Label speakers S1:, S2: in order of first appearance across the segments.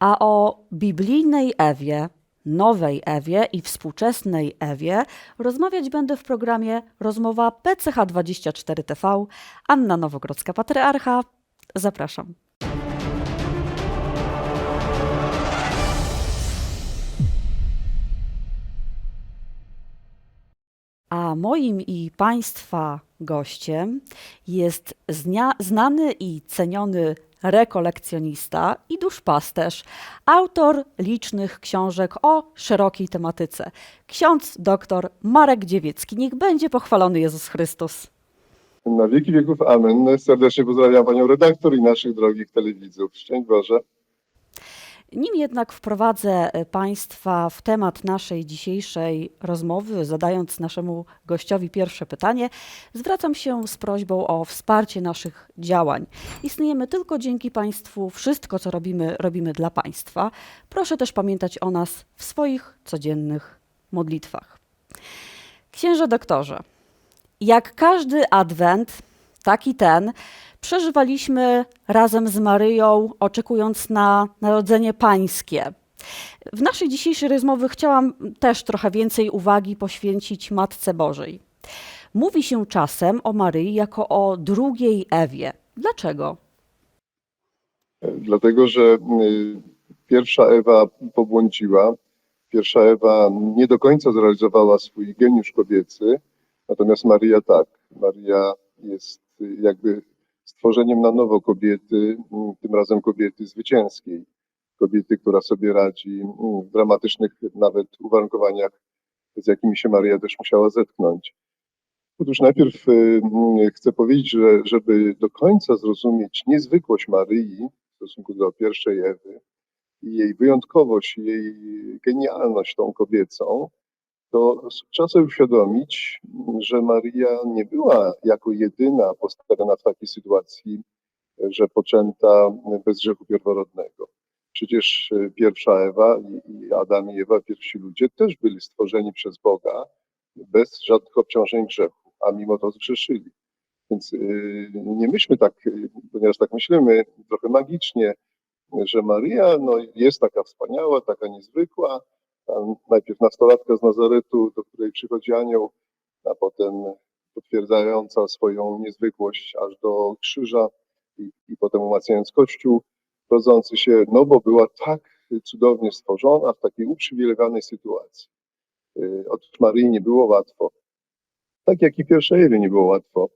S1: A o biblijnej Ewie, nowej Ewie i współczesnej Ewie rozmawiać będę w programie Rozmowa PCH24 TV. Anna Nowogrodzka, patriarcha. Zapraszam. A moim i Państwa gościem jest znia, znany i ceniony rekolekcjonista i duszpasterz, autor licznych książek o szerokiej tematyce. Ksiądz dr Marek Dziewiecki. Niech będzie pochwalony Jezus Chrystus.
S2: Na wieki wieków amen. Serdecznie pozdrawiam panią redaktor i naszych drogich telewidzów. Szczęść Boże.
S1: Nim jednak wprowadzę e, Państwa w temat naszej dzisiejszej rozmowy, zadając naszemu gościowi pierwsze pytanie, zwracam się z prośbą o wsparcie naszych działań. Istniejemy tylko dzięki Państwu, wszystko co robimy, robimy dla Państwa. Proszę też pamiętać o nas w swoich codziennych modlitwach. Księże doktorze, jak każdy adwent, tak i ten, przeżywaliśmy razem z Maryją, oczekując na narodzenie pańskie. W naszej dzisiejszej rozmowie chciałam też trochę więcej uwagi poświęcić Matce Bożej. Mówi się czasem o Maryi jako o drugiej Ewie. Dlaczego?
S2: Dlatego, że y, pierwsza Ewa pobłądziła. Pierwsza Ewa nie do końca zrealizowała swój geniusz kobiecy, natomiast Maria tak. Maria jest y, jakby stworzeniem na nowo kobiety, y, tym razem kobiety zwycięskiej. Kobiety, która sobie radzi y, w dramatycznych nawet uwarunkowaniach, z jakimi się Maria też musiała zetknąć. Otóż najpierw y, y, chcę powiedzieć, że żeby do końca zrozumieć niezwykłość Maryi w stosunku do pierwszej Ewy i jej wyjątkowość, jej genialność tą kobiecą, to trzeba sobie uświadomić, że Maria nie była jako jedyna postawiona w takiej sytuacji, że poczęta bez grzechu pierworodnego. Przecież y, pierwsza Ewa i- Adam i Ewa, pierwsi ludzie, też byli stworzeni przez Boga bez żadnych obciążeń grzechu, a mimo to zgrzeszyli. Więc y, nie myślmy tak, y, ponieważ tak myślimy trochę magicznie, że Maria no, jest taka wspaniała, taka niezwykła. Najpierw nastolatka z Nazaretu, do której przychodzi anioł, a potem potwierdzająca swoją niezwykłość aż do krzyża i, i potem umacniając Kościół rodzący się, no bo była tak cudownie stworzona w takiej uprzywilejowanej sytuacji. Y, Otóż Maryi nie było łatwo. Tak jak i pierwszej Ewie nie było łatwo.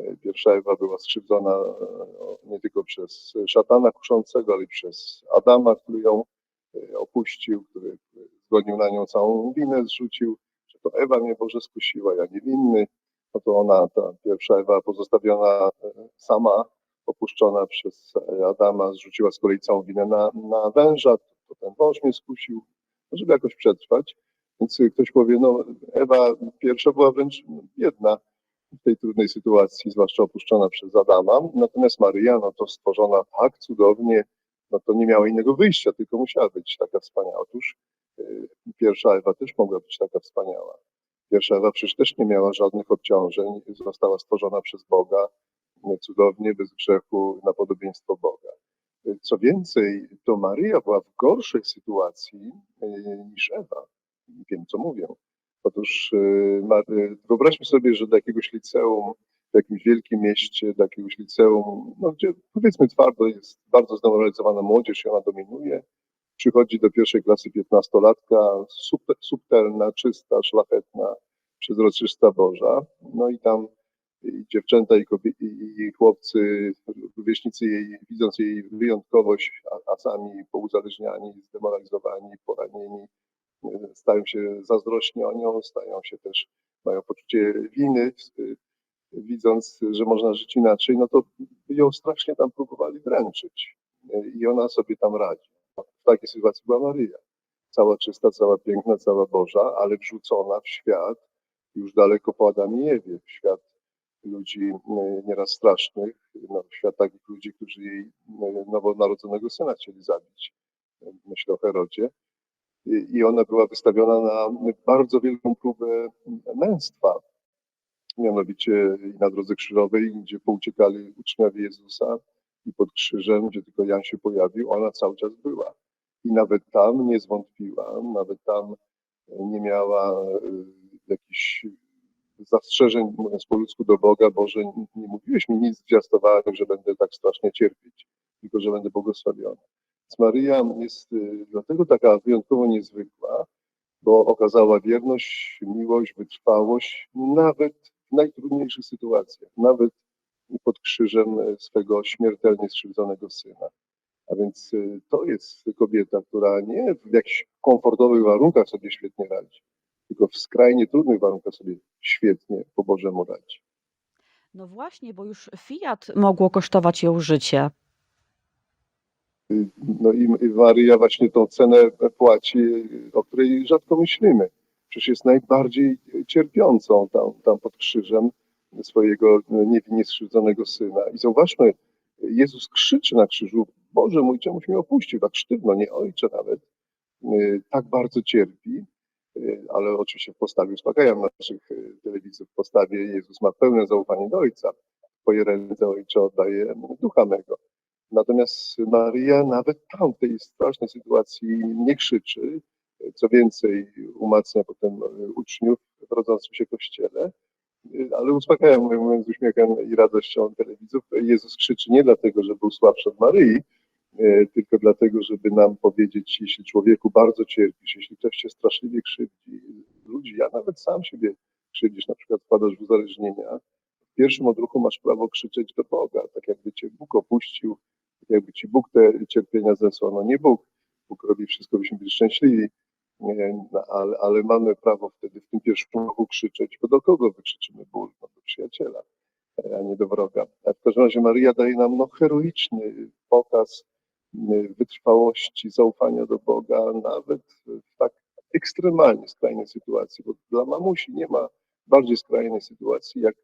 S2: Y, Pierwsza Ewa była skrzywdzona e, nie tylko przez szatana kuszącego, ale i przez Adama, który ją y, opuścił, który zgonił na nią całą winę, zrzucił, że to Ewa mnie Boże skusiła, ja niewinny. No to ona, ta pierwsza Ewa pozostawiona e, sama, opuszczona przez Adama, zrzuciła z kolei całą winę na, na węża, to ten wąż mnie skusił, no, żeby jakoś przetrwać. Więc ktoś powie, no Ewa pierwsza była wręcz jedna w tej trudnej sytuacji, zwłaszcza opuszczona przez Adama, natomiast Maryja, no to stworzona tak cudownie, no to nie miała innego wyjścia, tylko musiała być taka wspaniała. Otóż pierwsza Ewa też mogła być taka wspaniała. Pierwsza Ewa przecież też nie miała żadnych obciążeń, została stworzona przez Boga y, cudownie, bez grzechu, na podobieństwo Boga. Y, Co więcej, to Maryja była w gorszej sytuacji y, niż Ewa. Wiem, co mówię. Otóż y, y, wyobraźmy sobie, że do jakiegoś liceum, w jakimś wielkim mieście, do jakiegoś liceum, no gdzie powiedzmy twardo jest bardzo zdemoralizowana młodzież i ona dominuje, przychodzi do pierwszej klasy piętnastolatka, subte- subtelna, czysta, szlachetna, przezroczysta Boża, no i tam i dziewczęta i, kobie- i, chłopcy, rówieśnicy jej, widząc jej wyjątkowość, a, a sami pouzależniani, zdemoralizowani, poranieni, stają się zazdrośni o nią, stają się też, mają poczucie winy, widząc, że można żyć inaczej, no to ją strasznie tam próbowali dręczyć y, i ona sobie tam radzi. Takiej sytuacji była Maryja. Cała czysta, cała piękna, cała Boża, ale wrzucona w świat już daleko po Adamie Ewie, w świat ludzi y, nieraz strasznych, no, w świat takich ludzi, którzy jej y, nowonarodzonego syna chcieli zabić. Y, Myślę o Herodzie i ona była wystawiona na bardzo wielką próbę męstwa. Mianowicie na drodze krzyżowej, gdzie pouciekali uczniowie Jezusa i pod krzyżem, gdzie tylko Jan się pojawił, ona cały czas była. I nawet tam nie zwątpiła, nawet tam nie miała e, jakichś zastrzeżeń, mówiąc po ludzku, do Boga, Boże, nie mówiłeś mi nic, zwiastowałem, że będę tak strasznie cierpieć, tylko że będę błogosławiony. Więc Maryja jest y, dlatego taka wyjątkowo niezwykła, bo okazała wierność, miłość, wytrwałość, nawet w najtrudniejszych sytuacjach, nawet pod krzyżem e, swego śmiertelnie skrzywdzonego syna. A więc y, to jest kobieta, która nie w jakichś komfortowych warunkach sobie świetnie radzi, tylko w skrajnie trudnych warunkach sobie świetnie po Bożemu radzi.
S1: No właśnie, bo już Fiat mogło kosztować ją życie.
S2: Y, No i Maryja właśnie tą cenę płaci, o której rzadko myślimy. Przecież jest najbardziej cierpiącą tam, tam pod krzyżem swojego niewinnie skrzywdzonego syna. I zauważmy, Jezus krzyczy na krzyżu, Boże mój, czemuś mnie opuścił, tak sztywno, nie ojcze nawet, y, tak bardzo cierpi, y, ale oczywiście w postawie, uspokajam naszych y, telewidzów, w postawie Jezus ma pełne zaufanie do Ojca. Twoje ręce, Ojcze, oddaję ducha mego. Natomiast Maryja nawet tam, w tej strasznej sytuacji nie krzyczy, co więcej umacnia potem uczniów w rodzącym się kościele, ale uspokajam, mówiąc z uśmiechem i radością telewidzów, Jezus krzyczy nie dlatego, że był słabszy od Maryi, tylko dlatego, żeby nam powiedzieć, jeśli człowieku bardzo cierpisz, jeśli ktoś cię straszliwie krzywdzi, ludzi, ja nawet sam siebie krzywdzisz, na przykład wpadasz w uzależnienia, w pierwszym odruchu masz prawo krzyczeć do Boga, tak jakby cię Bóg opuścił, tak jakby ci Bóg te cierpienia zesłał. No nie Bóg, Bóg robi wszystko, byśmy byli szczęśliwi, no, ale, ale mamy prawo wtedy w tym pierwszym roku krzyczeć, bo do kogo wykrzyczymy ból? No do przyjaciela, a nie do wroga. A w każdym razie Maryja daje nam no, heroiczny pokaz wytrwałości, zaufania do Boga, nawet w tak ekstremalnie skrajnej sytuacji, bo dla mamusi nie ma bardziej skrajnej sytuacji, jak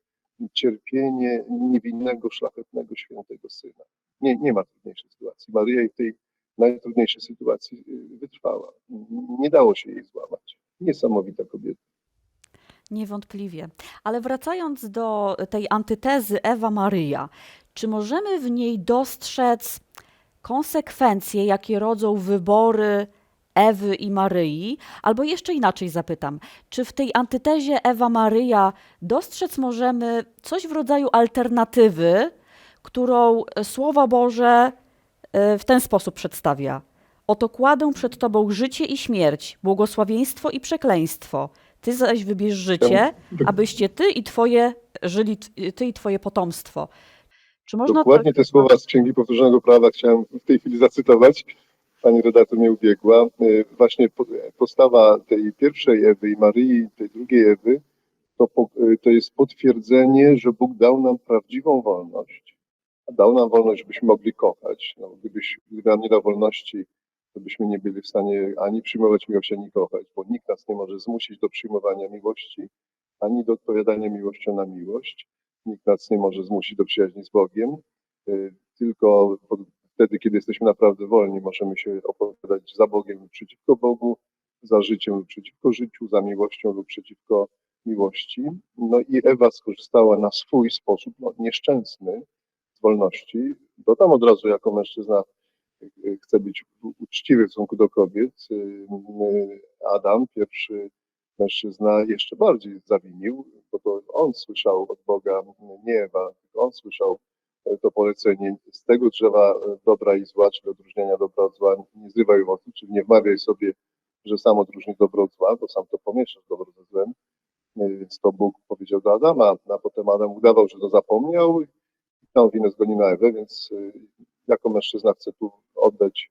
S2: cierpienie niewinnego, szlachetnego, świętego syna. Nie, nie ma trudniejszej sytuacji. Maryja w tej najtrudniejszej sytuacji y, wytrwała. Nie dało się jej złamać. Niesamowita kobieta.
S1: Niewątpliwie. Ale wracając do tej antytezy Ewa-Maryja, czy możemy w niej dostrzec konsekwencje, jakie rodzą wybory Ewy i Maryi? Albo jeszcze inaczej zapytam, czy w tej antytezie Ewa-Maryja dostrzec możemy coś w rodzaju alternatywy, którą Słowo Boże e, w ten sposób przedstawia? Oto kładę przed Tobą życie i śmierć, błogosławieństwo i przekleństwo. Ty zaś wybierz życie, abyście Ty i Twoje żyli, Ty i Twoje potomstwo. Czy można
S2: Dokładnie te słowa z Księgi Powtórzonego Prawa chciałem w tej chwili zacytować. Pani redaktor mnie ubiegła. Y, Właśnie po- postawa tej pierwszej Ewy i Maryi, tej drugiej Ewy, to, y, to jest potwierdzenie, że Bóg dał nam prawdziwą wolność. Dał nam wolność, żebyśmy mogli kochać. No, gdybyś, gdyby nam nie dał wolności, to byśmy nie byli w stanie ani przyjmować miłości, ani kochać, bo nikt nas nie może zmusić do przyjmowania miłości, ani do odpowiadania miłością na miłość. Nikt nas nie może zmusić do przyjaźni z Bogiem. Y, Tylko wtedy, kiedy jesteśmy naprawdę wolni, możemy się opowiadać za Bogiem lub przeciwko Bogu, za życiem lub przeciwko życiu, za miłością lub przeciwko miłości. No i Ewa skorzystała na swój sposób, no, nieszczęsny, z wolności. Dodam od razu, jako mężczyzna y, chcę być u- uczciwy w stosunku do kobiet. Y, y, Adam, pierwszy mężczyzna, jeszcze bardziej zawinił, bo to on słyszał od Boga, nie Ewa, tylko on słyszał e, to polecenie z tego drzewa e, dobra i zła, czyli odróżnienia dobra od zła, nie zrywaj owocu, czyli nie wmawiaj sobie, że sam odróżni dobro od zła, bo sam to pomieszasz dobro ze złem. E, Więc to Bóg powiedział do Adama, a potem Adam udawał, że to zapomniał i tą winę zgonił na Ewę, więc jako mężczyzna chcę tu oddać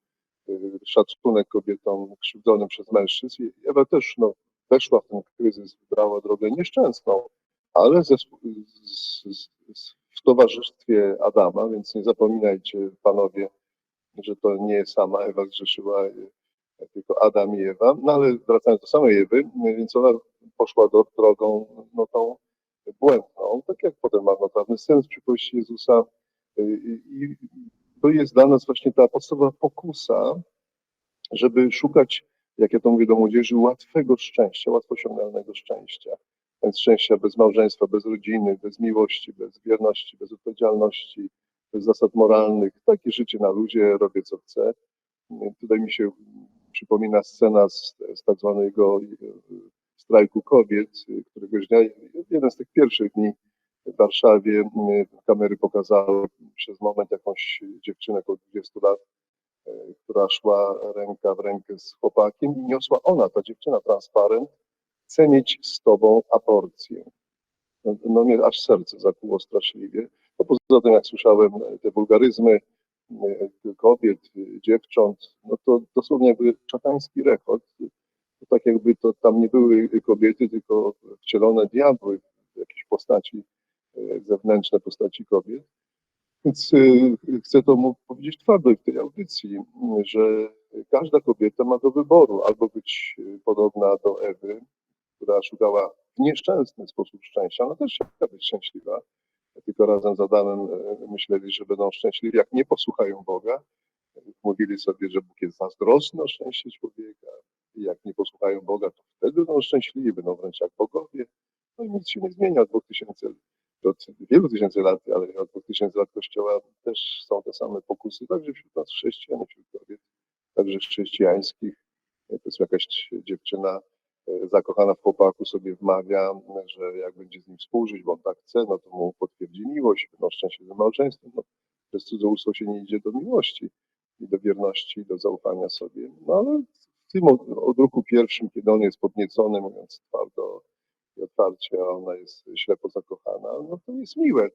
S2: szacunek kobietom krzywdzonym przez mężczyzn. I Ewa też no, weszła w ten kryzys, wybrała drogę nieszczęsną, ale ze, z, z, w towarzystwie Adama, więc nie zapominajcie panowie, że to nie sama Ewa zgrzeszyła, e, tylko Adam i Ewa. No ale wracając do samej Ewy, więc ona poszła do drogą no, tą błędną, tak jak potem marnotrawny sens przypowieści Jezusa. E, i to jest dla nas właśnie ta podstawowa pokusa, żeby szukać, jak ja to mówię do młodzieży, łatwego szczęścia, łatwo osiągalnego szczęścia. Więc szczęścia bez małżeństwa, bez rodziny, bez miłości, bez wierności, bez odpowiedzialności, bez zasad moralnych. Takie życie na luzie, robię co chcę. Tutaj mi się przypomina scena z, z tak zwanego e, strajku kobiet, któregoś dnia, jeden z tych pierwszych dni w Warszawie kamery pokazały przez moment jakąś dziewczynę około 20 lat, która szła ręka w rękę z chłopakiem i niosła ona, ta dziewczyna, transparent, mieć z tobą aborcję. No, no mnie aż serce zakuło straszliwie. No poza tym, jak słyszałem e, te wulgaryzmy e, kobiet, e, dziewcząt, no to dosłownie jakby szatański rechot. To tak jakby to tam nie były kobiety, tylko wcielone diabły w jakiejś postaci e, zewnętrzne postaci kobiet. Więc e, chcę to powiedzieć twardo w tej audycji, że każda kobieta ma do wyboru albo być e, podobna do Ewy, która szukała w nieszczęsny sposób szczęścia. Ona też chciała być szczęśliwa, tylko razem z Adamem e, myśleli, że będą szczęśliwi, jak nie posłuchają Boga. Mówili sobie, że Bóg jest zazdrosny o szczęście człowieka i jak nie posłuchają Boga, to wtedy będą szczęśliwi, będą wręcz jak bogowie. No i nic się nie zmienia od dwóch tysięcy, od wielu tysięcy lat, ale od dwóch tysięcy lat Kościoła też są te same pokusy, także wśród nas chrześcijan, wśród kobiet, także chrześcijańskich. To jest jakaś dziewczyna e, zakochana w chłopaku sobie wmawia, że jak będzie z nim współżyć, bo on tak chce, no to mu potwierdzi miłość, będą szczęśliwym małżeństwem. No, przez cudzołóstwo się nie idzie do miłości i do wierności, do zaufania sobie. No ale w tym od- odruchu pierwszym, kiedy on jest podniecony, mówiąc twardo otwarcie, a ona jest ślepo zakochana, no to jest miłe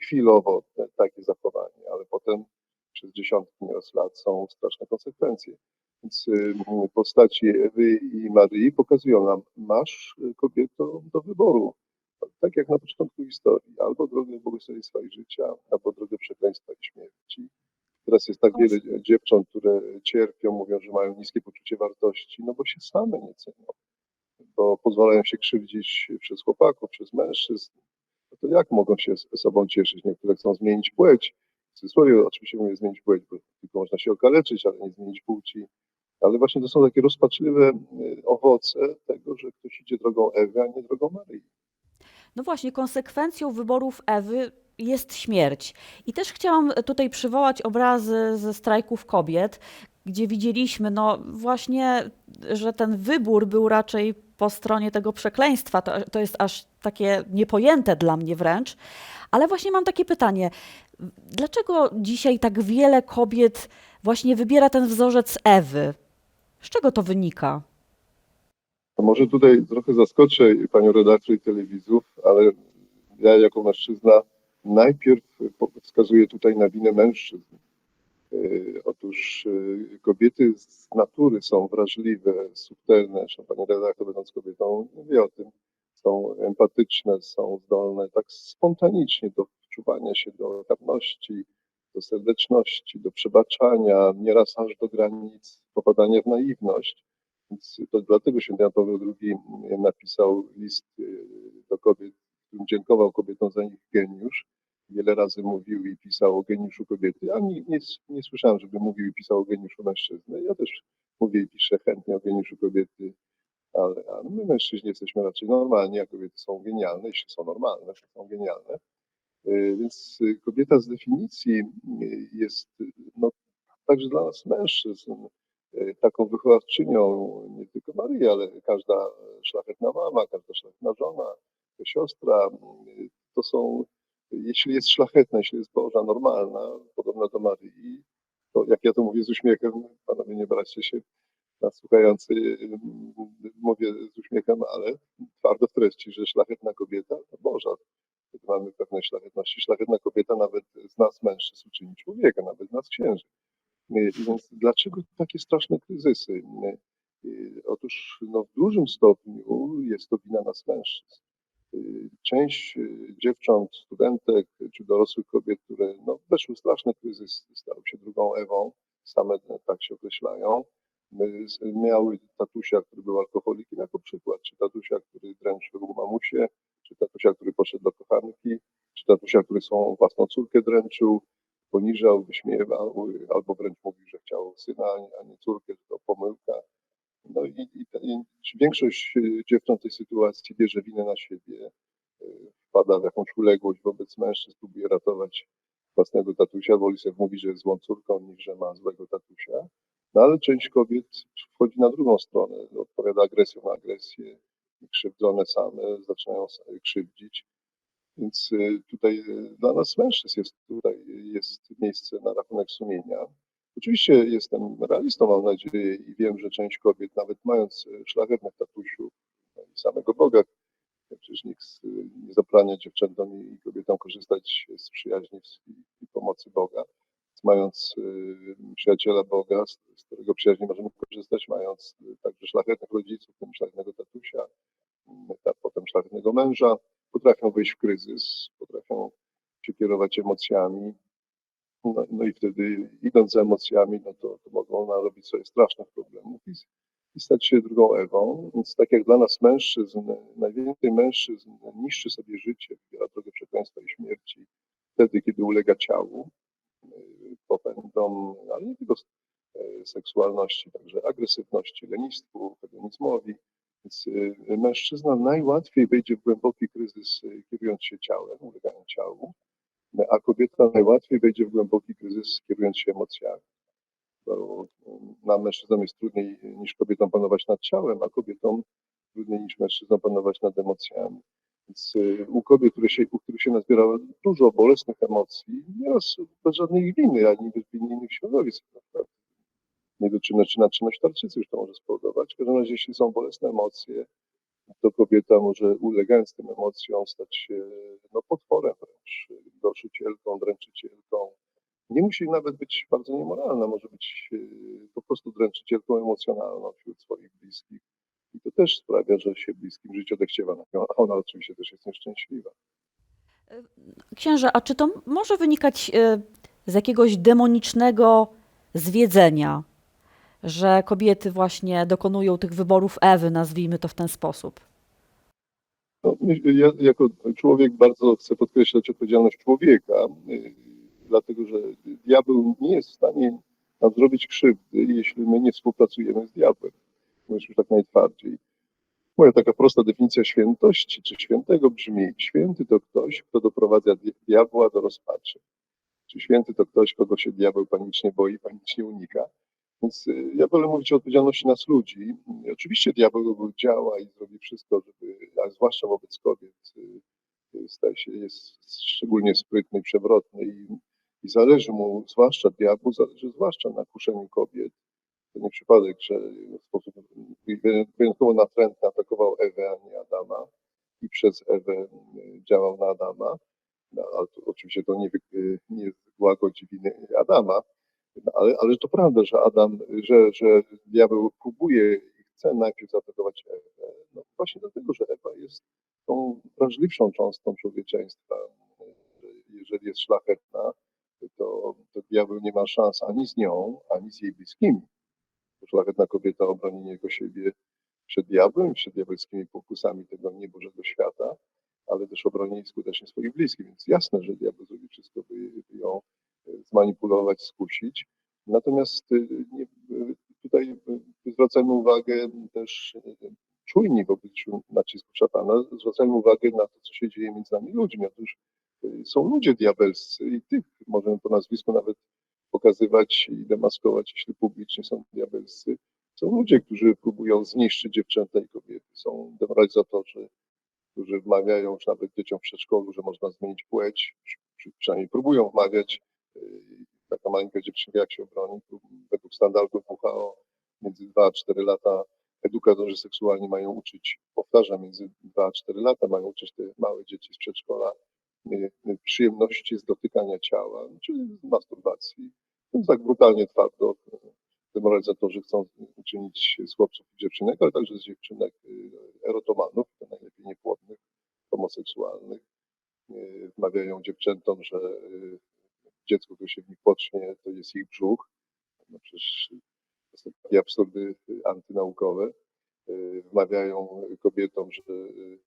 S2: chwilowo te, takie zachowanie, ale potem przez dziesiątki nieraz lat są straszne konsekwencje. Więc y, postaci Ewy i Maryi pokazują nam, masz y, kobieto do wyboru. Tak jak na początku historii, albo drogę błogosławieństwa i życia, albo drogę przekleństwa i śmierci. Teraz jest tak wiele dziewcząt, które cierpią, mówią, że mają niskie poczucie wartości, no bo się same nie cenią, pozwalają się krzywdzić przez chłopaków, przez mężczyzn. No to jak mogą się sobą cieszyć? Niektóre chcą zmienić płeć. W cudzysłowie oczywiście mówię zmienić płeć, bo tylko można się okaleczyć, ale nie zmienić płci. Ale właśnie to są takie rozpaczliwe y, owoce tego, że ktoś idzie drogą Ewy, a nie drogą Maryi.
S1: No właśnie, konsekwencją wyborów Ewy jest śmierć. I też chciałam tutaj przywołać obrazy ze strajków kobiet, gdzie widzieliśmy, no właśnie, że ten wybór był raczej po stronie tego przekleństwa. To, to jest aż takie niepojęte dla mnie wręcz. Ale właśnie mam takie pytanie. Dlaczego dzisiaj tak wiele kobiet właśnie wybiera ten wzorzec Ewy? Z czego to wynika?
S2: To może tutaj trochę zaskoczę panią redaktor i telewizów, ale ja jako mężczyzna najpierw wskazuję tutaj na winę mężczyzn. Yy, Otóż yy, kobiety z natury są wrażliwe, subtelne, zresztą pani redaktor będąc kobietą wie o tym, są empatyczne, są zdolne tak spontanicznie do wczuwania się do ofiarności, do serdeczności, do przebaczania, nieraz aż do granic popadania w naiwność. Więc to dlatego święty Paweł II napisał list y, do kobiet, w którym dziękował kobietom za ich geniusz. Wiele razy mówił i pisał o geniuszu kobiety. Ja nie, nie, nie słyszałem, żeby mówił i pisał o geniuszu mężczyzny. Ja też mówię i piszę chętnie o geniuszu kobiety, ale, ale my mężczyźni jesteśmy raczej normalni, a kobiety są genialne, jeśli są normalne, to są genialne. Y, Więc y, kobieta z definicji y, jest no, także dla nas mężczyzn y, taką wychowawczynią, nie tylko Maryi, ale każda szlachetna mama, każda szlachetna żona, siostra, to są, jeśli jest szlachetna, jeśli jest Boża, normalna, podobna do Maryi, to jak ja to mówię z uśmiechem, panowie nie bracie się na słuchający, y, mówię z uśmiechem, ale twardo w treści, że szlachetna kobieta to Boża. Wtedy mamy pewne szlachetności. Szlachetna kobieta nawet z nas mężczyzn uczyni człowieka, nawet z nas księży. Więc dlaczego takie straszne kryzysy? Otóż no, w dużym stopniu jest to wina nas mężczyzn. Y, Część y, dziewcząt, studentek czy dorosłych kobiet, które no, weszły w straszny kryzys, stały się drugą Ewą, same tak się określają, y, miały tatusia, który był alkoholikiem jako przykład, czy tatusia, który dręczył mamusię, czy tatusia, który poszedł do kochanki, czy tatusia, który swoją własną córkę dręczył, poniżał, wyśmiewał, albo wręcz mówił, że chciał syna, a nie córkę, że to pomyłka. No i, i, i większość y, dziewcząt w tej sytuacji bierze winę na siebie, y, wpada w jakąś uległość wobec mężczyzn, próbuje ratować własnego tatusia, woli sobie mówić, że jest złą córką, niż że ma złego tatusia. No ale część kobiet wchodzi na drugą stronę, odpowiada agresją na agresję, krzywdzone same zaczynają krzywdzić. Więc y, tutaj dla nas mężczyzn jest tutaj jest miejsce na rachunek sumienia. Oczywiście jestem realistą, mam nadzieję, i wiem, że część kobiet, nawet mając y, szlachetnych tatusiów no i samego Boga, przecież nikt y, nie zabrania dziewczętom i kobietom korzystać z przyjaźni i, pomocy Boga. Mając y, przyjaciela Boga, z, którego przyjaźni możemy korzystać, mając także szlachetnych rodziców, tym szlachetnego tatusia, a potem szlachetnego męża, potrafią wejść w kryzys, potrafią się kierować emocjami. No, no i wtedy idąc za emocjami, no to, to mogą narobić sobie strasznych problemów i, i stać się drugą Ewą. Więc tak jak dla nas mężczyzn, najwięcej mężczyzn niszczy sobie życie, wybiera drogę przekleństwa i śmierci wtedy, kiedy ulega ciału, y, popędom, ale nie tylko y, seksualności, także agresywności, lenistwu, hedonizmowi. Więc y, mężczyzna najłatwiej wejdzie w głęboki kryzys, y, kierując się ciałem, ulegając ciału, a kobieta najłatwiej wejdzie w głęboki kryzys, kierując się emocjami. Bo y, nam mężczyznom jest trudniej niż kobietom panować nad ciałem, a kobietom trudniej niż mężczyznom panować nad emocjami. Więc y, u kobiet, które się, u których się nazbiera dużo bolesnych emocji, nieraz bez żadnej winy, ani bez winy innych środowisk, na przykład niedoczynna czynność tarczycy już to może spowodować. W każdym razie, jeśli są bolesne emocje, to kobieta może ulegając tym emocjom stać się no, potworem wręcz, dorszycielką, dręczycielką. Nie musi nawet być bardzo niemoralna, może być e, po prostu dręczycielką emocjonalną wśród swoich bliskich. I to też sprawia, że się bliskim życie odechciewa nią, a ona oczywiście też jest nieszczęśliwa.
S1: Księże, a czy to może wynikać e, z jakiegoś demonicznego zwiedzenia, że kobiety właśnie dokonują tych wyborów Ewy, nazwijmy to w ten sposób?
S2: No, ja jako człowiek bardzo chcę podkreślać odpowiedzialność człowieka, y, dlatego że diabeł nie jest w stanie nam zrobić krzywdy, jeśli my nie współpracujemy z diabłem. Mówisz już tak najtwardziej. Moja taka prosta definicja świętości czy świętego brzmi: święty to ktoś, kto doprowadza di- diabła do rozpaczy. Czy święty to ktoś, kogo się diabeł panicznie boi, panicznie unika. Więc y, ja wolę mówić o odpowiedzialności nas ludzi. Y, Oczywiście diabeł działa i zrobi wszystko, żeby, a zwłaszcza wobec kobiet, y, y, staje się, jest szczególnie sprytny przewrotny i, i zależy mu, zwłaszcza diabłu, zależy zwłaszcza na kuszeniu kobiet. To nie przypadek, że w sposób wyjątkowo natrętny atakował Ewę, a nie Adama i przez Ewę y, działał na Adama. No, ale to, oczywiście to nie, nie łagodzi winy Adama, ale, ale to prawda, że Adam, że, że diabeł próbuje i chce najpierw zaatakować Ewę. No właśnie dlatego, że Ewa jest tą wrażliwszą cząstką człowieczeństwa. Jeżeli jest szlachetna, to, to diabeł nie ma szans ani z nią, ani z jej bliskimi. Szlachetna kobieta obroni jego siebie przed diabłem, przed diabelskimi pokusami tego niebożego świata, ale też obroni skutecznie swoich bliskich. Więc jasne, że diabeł zrobi wszystko, by, by ją zmanipulować, skusić. Natomiast y, y, tutaj y, zwracamy uwagę też czujni wobec nacisku szatana, zwracajmy uwagę na to, co się dzieje między nami ludźmi. Otóż są ludzie diabelscy i tych możemy po nazwisku nawet pokazywać i demaskować, jeśli publicznie są diabelscy. Są ludzie, którzy próbują zniszczyć dziewczęta i kobiety. Są demoralizatorzy, którzy wmawiają już nawet dzieciom w przedszkolu, że można zmienić płeć, przy- przynajmniej próbują wmawiać. Y, Taka maleńka dziewczynka, jak się obroni, według standardów WHO między 2 a 4 lata edukatorzy seksualni mają uczyć, powtarzam, między 2 a 4 lata mają uczyć te małe dzieci z przedszkola y, y, przyjemności z dotykania ciała, czyli z masturbacji. Więc tak brutalnie twardo y, demoralizatorzy chcą uczynić z chłopców i dziewczynek, ale także z dziewczynek y, erotomanów, to najlepiej niepłodnych, homoseksualnych. Y, Wmawiają dziewczętom, że y, dziecko, które się w nich pocznie, to jest ich brzuch. No przecież to są takie absurdy antynaukowe. Y, Wmawiają kobietom, że y,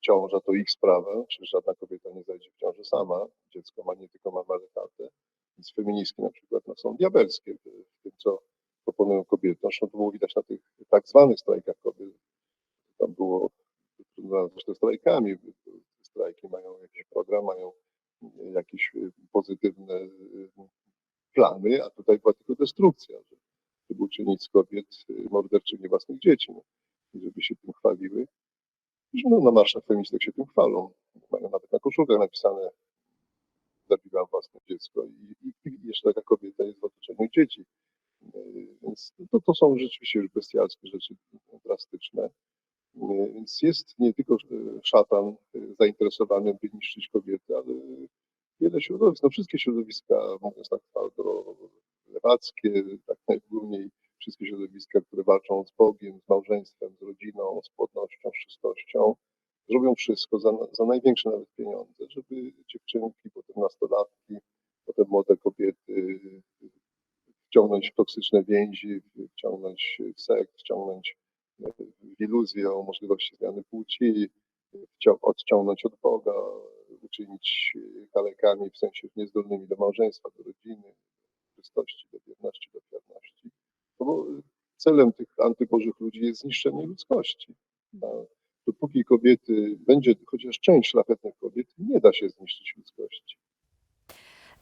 S2: ciąża to ich sprawa, przecież żadna kobieta nie zajdzie w ciąży sama. Dziecko ma nie tylko mamę, ale tatę. Więc feministki na przykład no, są diabelskie w, tym, co proponują kobietom. Zresztą to było widać na tych tak zwanych strajkach kobiet. Tam było, trudno nazwać to strajkami. Strajki mają jakiś program, mają jakieś y, pozytywne y, plany, a tutaj była tylko destrukcja. Że żeby uczynić z kobiet y, morderczych niewłasnych dzieci, no, żeby się tym chwaliły. Zresztą no, na marszach feministek się tym chwalą. Mają nawet na koszulkach napisane zabiłam własne dziecko i, i, i jeszcze taka kobieta jest w otoczeniu dzieci. Y, Więc to, to są rzeczywiście już bestialskie rzeczy drastyczne. Więc jest nie tylko szatan zainteresowany, by niszczyć kobiety, środowisk, no wszystkie środowiska, mówiąc tak twardo, lewackie, tak najogólniej wszystkie środowiska, które walczą z Bogiem, z małżeństwem, z rodziną, z płodnością, z czystością, zrobią wszystko za, za największe nawet pieniądze, żeby dziewczynki, potem nastolatki, potem młode kobiety wciągnąć w toksyczne więzi, wciągnąć w seks, wciągnąć w iluzję o możliwości zmiany płci, odciągnąć od Boga, uczynić kalekami, w sensie niezdolnymi do małżeństwa, do rodziny, do czystości, do wierności, do ofiarności. No bo celem tych antybożych ludzi jest zniszczenie ludzkości. A Dopóki kobiety, będzie chociaż część szlachetnych kobiet, nie da się zniszczyć ludzkości.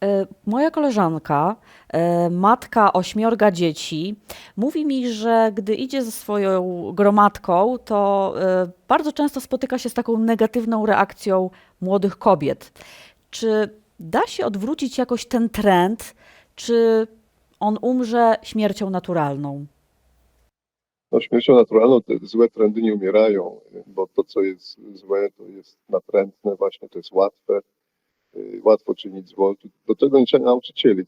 S1: E, Moja koleżanka, e, matka ośmiorga dzieci, mówi mi, że gdy idzie ze swoją gromadką, to e, bardzo często spotyka się z taką negatywną reakcją młodych kobiet. Czy da się odwrócić jakoś ten trend, czy on umrze śmiercią naturalną?
S2: No, śmiercią naturalną te złe trendy nie umierają, bo to, co jest złe, to jest natrętne, właśnie to jest łatwe. Y, Łatwo czynić zło. Do tego trzeba nauczycieli.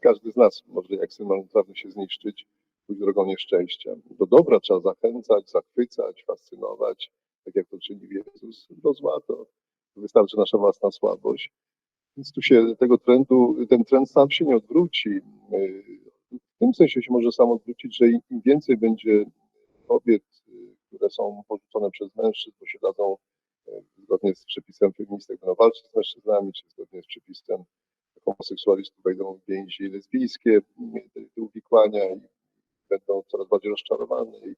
S2: Każdy z nas może jak syn marnotrawny się zniszczyć, pójść drogą nieszczęścia. Do dobra trzeba zachęcać, zachwycać, fascynować, tak jak to czyni Jezus. Do zła to wystarczy nasza własna słabość. Więc tu się tego trendu, ten trend sam się nie odwróci. Y, W tym sensie się może sam odwrócić, że im więcej będzie kobiet, y, które są porzucone przez mężczyzn, posiadadzą y, zgodnie z przepisem feministek będą walczyć z mężczyznami, czy zgodnie z przepisem homoseksualistów wejdą w więzi lesbijskie, te, uwikłania i będą coraz bardziej rozczarowane. I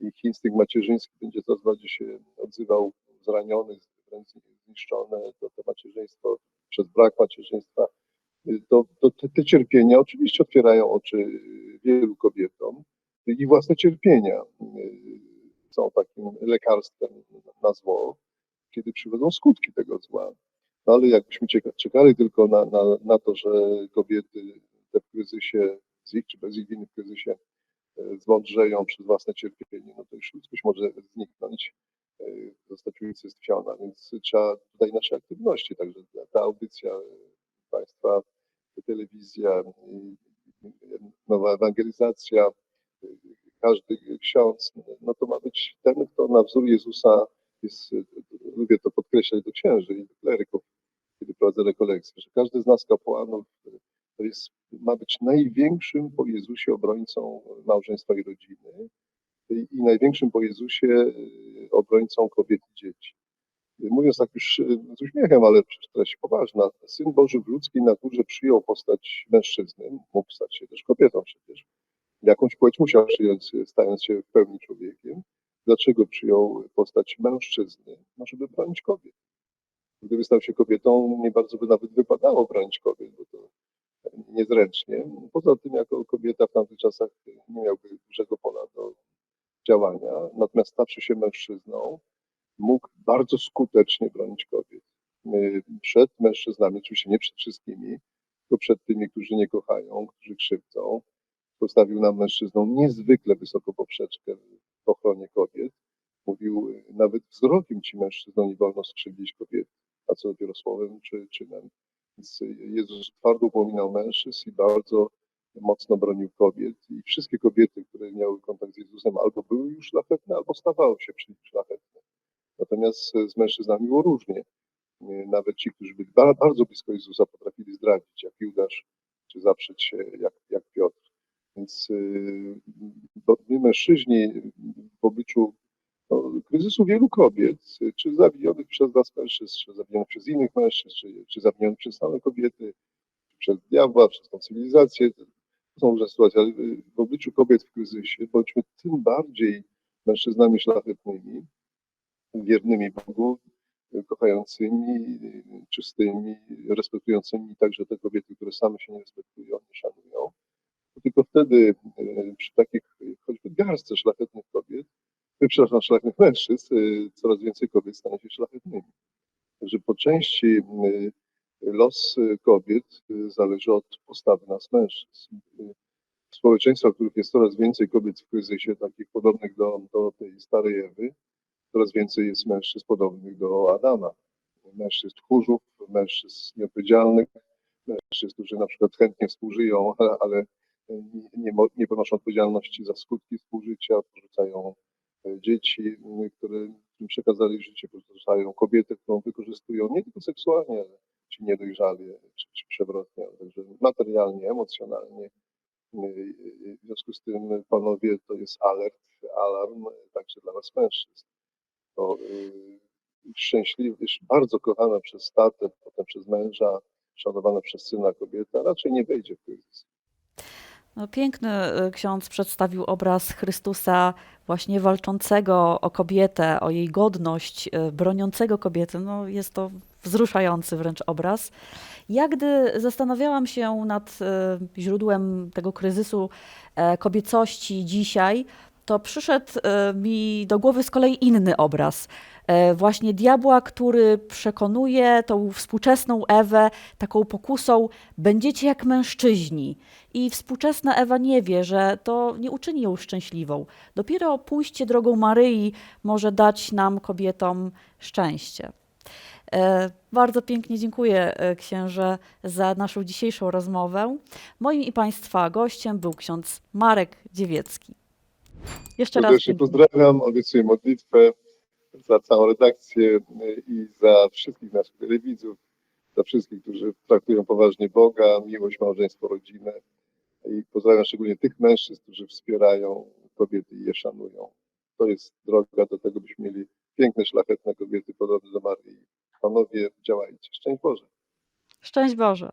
S2: ich instynkt macierzyński będzie coraz bardziej się odzywał zraniony, wręcz zniszczone, to, to macierzyństwo przez brak macierzyństwa. To, to te, te cierpienia oczywiście otwierają oczy wielu kobietom. Ich własne cierpienia. Są takim lekarstwem na zło, kiedy przychodzą skutki tego zła. No ale jakbyśmy czekali tylko na, na, na to, że kobiety te w kryzysie, z ich czy bez ich winy w kryzysie e, zmądrzeją przez własne cierpienie, no to już ludzkość może zniknąć, e, zostać unicestwiona, więc trzeba tutaj naszej aktywności, także ta, audycja e, Państwa, telewizja, nowa ewangelizacja, każdy ksiądz, no to ma być ten, kto na wzór Jezusa jest, y, lubię to podkreślać do księży i do kleryków, kiedy prowadzę rekolekcje, że każdy z nas kapłanów y, to jest, ma być największym po Jezusie obrońcą małżeństwa i rodziny i, i największym po Jezusie obrońcą kobiet i dzieci. Mówiąc tak już z uśmiechem, ale przecież treść poważna, Syn Boży w ludzkiej naturze przyjął postać mężczyzny, mógł stać się też kobietą przecież. Jakąś płeć musiał przyjąć, stając się w pełni człowiekiem. Dlaczego przyjął postać mężczyzny? No, żeby bronić kobiet. Gdyby stał się kobietą, nie bardzo by nawet wypadało bronić kobiet, bo to niezręcznie. Poza tym, jako kobieta w tamtych czasach nie miałby dużego pola do działania. Natomiast stawszy się mężczyzną, mógł bardzo skutecznie bronić kobiet. Przed mężczyznami, oczywiście nie przed wszystkimi, tylko przed tymi, którzy nie kochają, którzy krzywdzą. Postawił nam mężczyznom niezwykle wysoką poprzeczkę ochronie kobiet. Mówił, nawet wzrokiem ci mężczyznom nie wolno skrzywdzić kobiety, a co dopiero słowem czy czynem. Więc Jezus twardo upominał mężczyzn i bardzo mocno bronił kobiet. I wszystkie kobiety, które miały kontakt z Jezusem, albo były już szlachetne, albo stawały się przy szlachetne. Natomiast z mężczyznami było różnie. Nawet ci, którzy byli ba- bardzo blisko Jezusa, potrafili zdradzić, jak Judasz, czy zaprzeć się, jak, jak Piotr. Więc bo my mężczyźni w obliczu no, kryzysu wielu kobiet, y, czy zawijionych przez nas mężczyzn, czy zawijionych przez innych mężczyzn, czy, czy zawijionych przez same kobiety, przez diabła, przez tą cywilizację, to są różne sytuacje, ale y, w obliczu kobiet w kryzysie bądźmy tym bardziej mężczyznami szlachetnymi, wiernymi Bogu, kochającymi, czystymi, respektującymi także te kobiety, które same się nie respektują, nie szanują. Tylko wtedy e, przy takich choćby garstce szlachetnych kobiet, e, przepraszam, szlachetnych mężczyzn, e, coraz więcej kobiet stanie się szlachetnymi. Także po części los kobiet zależy od postawy nas mężczyzn. W społeczeństwach, w których jest coraz więcej kobiet w kryzysie, takich podobnych do, do tej starej Ewy, coraz więcej jest mężczyzn podobnych do Adama. Mężczyzn tchórzów, mężczyzn nieodpowiedzialnych, mężczyzn, którzy na przykład chętnie współżyją, ale nie, nie, nie ponoszą odpowiedzialności za skutki współżycia, porzucają e, dzieci, m, które którym przekazali życie, porzucają kobietę, którą wykorzystują nie tylko seksualnie, ale ci niedojrzali, czy, czy przewrotnie, ale także materialnie, emocjonalnie. Y, y, W związku z tym, panowie, to jest alert, alarm y, także dla was mężczyzn. To y, szczęśliwy, bardzo kochana przez tatę, potem przez męża, szanowana przez syna kobieta raczej nie wejdzie w kryzys.
S1: No, piękny y, ksiądz przedstawił obraz Chrystusa właśnie walczącego o kobietę, o jej godność, y, broniącego kobiety. No, jest to wzruszający wręcz obraz. Ja gdy zastanawiałam się nad y, źródłem tego kryzysu e, kobiecości dzisiaj, to przyszedł mi do głowy z kolei inny obraz. E, Właśnie diabła, który przekonuje tą współczesną Ewę taką pokusą: będziecie jak mężczyźni. I współczesna Ewa nie wie, że to nie uczyni ją szczęśliwą. Dopiero pójście drogą Maryi może dać nam, kobietom, szczęście. E, Bardzo pięknie dziękuję e, księże za naszą dzisiejszą rozmowę. Moim i Państwa gościem był ksiądz Marek Dziewiecki. Jeszcze raz dziękuję.
S2: pozdrawiam, obiecuję modlitwę za całą redakcję y, i za wszystkich naszych telewidzów, za wszystkich, którzy traktują poważnie Boga, miłość, małżeństwo, rodzinę. I pozdrawiam szczególnie tych mężczyzn, którzy wspierają kobiety i je szanują. To jest droga do tego, byśmy mieli piękne, szlachetne kobiety podobne do Maryi. Panowie, działajcie. Szczęść Boże.
S1: Szczęść Boże.